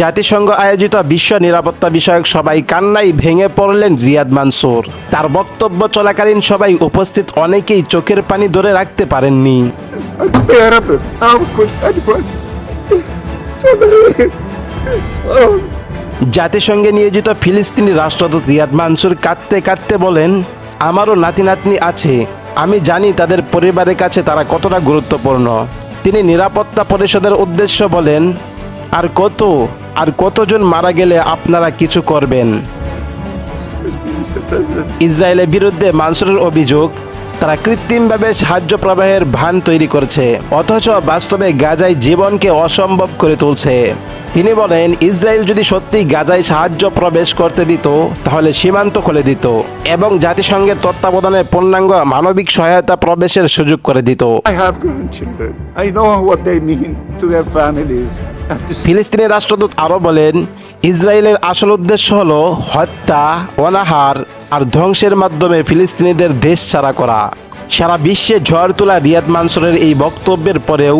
জাতিসংঘ আয়োজিত বিশ্ব নিরাপত্তা বিষয়ক সবাই কান্নাই ভেঙে পড়লেন রিয়াদ মানসুর। তার বক্তব্য চলাকালীন সবাই উপস্থিত অনেকেই চোখের পানি ধরে রাখতে পারেননি। জাতিসংঘে নিয়োজিত ফিলিস্তিনি রাষ্ট্রদূত রিয়াদ মানসুর কাঁদতে কাঁদতে বলেন, আমারও নাতি নাতনি আছে। আমি জানি তাদের পরিবারের কাছে তারা কতটা গুরুত্বপূর্ণ। তিনি নিরাপত্তা পরিষদের উদ্দেশ্য বলেন, আর কত, আর কতজন মারা গেলে আপনারা কিছু করবেন. ইসরায়েলের বিরুদ্ধে মানসুরের অভিযোগ, তারা কৃত্রিমভাবে সাহায্য প্রবাহের ভান তৈরি করছে, অথচ বাস্তবে গাজায় জীবনকে অসম্ভব করে তুলছে তিনি বলেন ইসরায়েল যদি সত্যি গাজায় সাহায্য প্রবেশ করতে দিত তাহলে সীমান্ত খুলে দিত এবং জাতিসংঘের তত্ত্বাবধানে পূর্ণাঙ্গ মানবিক সহায়তা প্রবেশের সুযোগ করে দিত। ফিলিস্তিনের রাষ্ট্রদূত আরও বলেন ইসরায়েলের আসল উদ্দেশ্য হল হত্যা অনাহার আর ধ্বংসের মাধ্যমে ফিলিস্তিনিদের দেশ ছাড়া করা। সারা বিশ্বে ঝড় তোলা রিয়াদ মানসুরের এই বক্তব্যের পরেও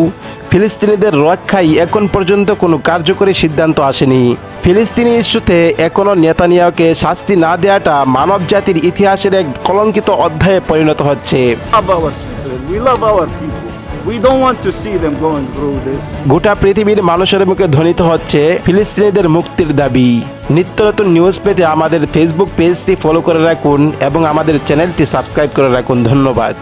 ফিলিস্তিনিদের রক্ষায় এখন পর্যন্ত কোনো কার্যকরী সিদ্ধান্ত আসেনি। ফিলিস্তিনি ইস্যুতে এখনও নেতানিয়াকে শাস্তি না দেওয়াটা মানব জাতির ইতিহাসের এক কলঙ্কিত অধ্যায়ে পরিণত হচ্ছে. গোটা পৃথিবীর মানুষের মুখে ধ্বনিত হচ্ছে ফিলিস্তিনিদের মুক্তির দাবি। নিত্য নতুন নিউজ পেতে আমাদের ফেসবুক পেজটি ফলো করে রাখুন এবং আমাদের চ্যানেলটি সাবস্ক্রাইব করে রাখুন। ধন্যবাদ।